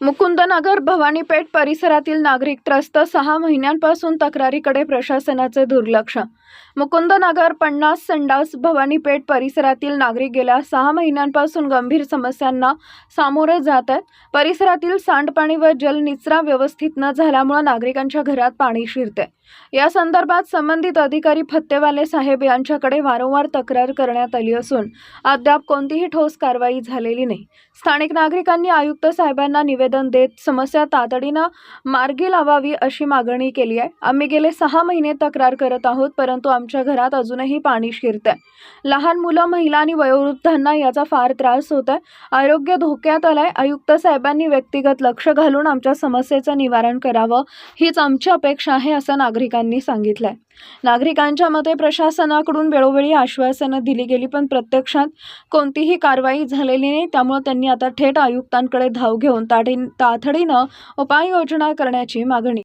मुकुंदनगर भवानीपेठ परिसरातील नागरिक त्रस्त सहा महिन्यांपासून तक्रारीकडे प्रशासनाचे दुर्लक्ष. मुकुंदनगर पन्नास संडास भवानीपेठ परिसरातील नागरिक गेल्या सहा महिन्यांपासून गंभीर समस्यांना सामोरे जात आहेत. परिसरातील सांडपाणी व जलनिचरा व्यवस्थित न झाल्यामुळे नागरिकांच्या घरात पाणी शिरते. या संदर्भात संबंधित अधिकारी फत्तेवाले साहेब यांच्याकडे वारंवार तक्रार करण्यात आली असून अद्याप कोणतीही ठोस कारवाई झालेली नाही. स्थानिक नागरिकांनी आयुक्त साहेबांना निवेदन देत समस्या तातडीनं मार्गी लावावी अशी मागणी केली आहे. आम्ही गेले सहा महिने तक्रार करत आहोत परंतु आमच्या घरात अजूनही पाणी शिरतंय. लहान मुलं महिला आणि वयोवृद्धांना याचा फार त्रास होत आहे आरोग्य धोक्यात आलाय. आयुक्त साहेबांनी व्यक्तिगत लक्ष घालून आमच्या समस्येचं निवारण करावं हीच आमची अपेक्षा आहे असं नागरिकांनी सांगितलंय. नागरिकांच्या मते प्रशासनाकडून वेळोवेळी आश्वासनं दिली गेली पण प्रत्यक्षात कोणतीही कारवाई झालेली नाही. त्यामुळे त्यांनी आता थेट आयुक्तांकडे धाव घेऊन ताडी तातडीनं उपाययोजना करण्याची मागणी